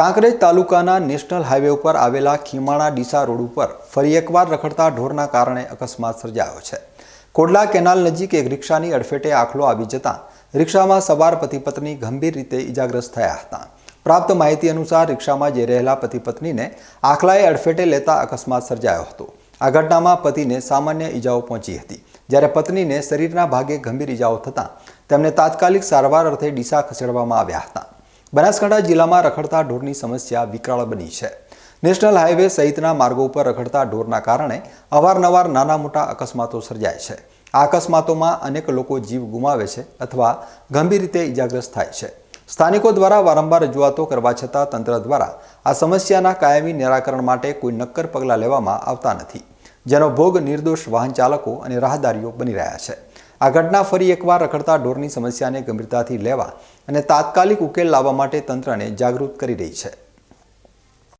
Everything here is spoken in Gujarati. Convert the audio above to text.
કાંકરેજ તાલુકાના નેશનલ હાઈવે ઉપર આવેલા ખીમાણા ડીસા રોડ ઉપર ફરી એકવાર રખડતા ઢોરના કારણે અકસ્માત સર્જાયો છે. કોડલા કેનાલ નજીક એક રિક્ષાની અડફેટે આખલો આવી જતાં રિક્ષામાં સવાર પતિ પત્ની ગંભીર રીતે ઇજાગ્રસ્ત થયા હતા. પ્રાપ્ત માહિતી અનુસાર રિક્ષામાં જઈ રહેલા પતિ પત્નીને આખલાએ અડફેટે લેતા અકસ્માત સર્જાયો હતો. આ ઘટનામાં પતિને સામાન્ય ઈજાઓ પહોંચી હતી. જ્યારે પત્નીને શરીરના ભાગે ગંભીર ઈજાઓ થતાં તેમને તાત્કાલિક સારવાર અર્થે ડીસા ખસેડવામાં આવ્યા હતા. બનાસકાંઠા જિલ્લામાં રખડતા ઢોરની સમસ્યા વિકરાળ બની છે. નેશનલ હાઈવે સહિતના માર્ગો ઉપર રખડતા ઢોરના કારણે અવારનવાર નાના મોટા અકસ્માતો સર્જાય છે. આ અકસ્માતોમાં અનેક લોકો જીવ ગુમાવે છે અથવા ગંભીર રીતે ઇજાગ્રસ્ત થાય છે. સ્થાનિકો દ્વારા વારંવાર રજૂઆતો કરવા છતાં તંત્ર દ્વારા આ સમસ્યાના કાયમી નિરાકરણ માટે કોઈ નક્કર પગલાં લેવામાં આવતા નથી. જેનો ભોગ નિર્દોષ વાહન ચાલકો અને રાહદારીઓ બની રહ્યા છે. આ ઘટના ફરી એકવાર રખડતા ઢોરની સમસ્યાને ગંભીરતાથી લેવા અને તાત્કાલિક ઉકેલ લાવવા માટે તંત્રને જાગૃત કરી રહી છે.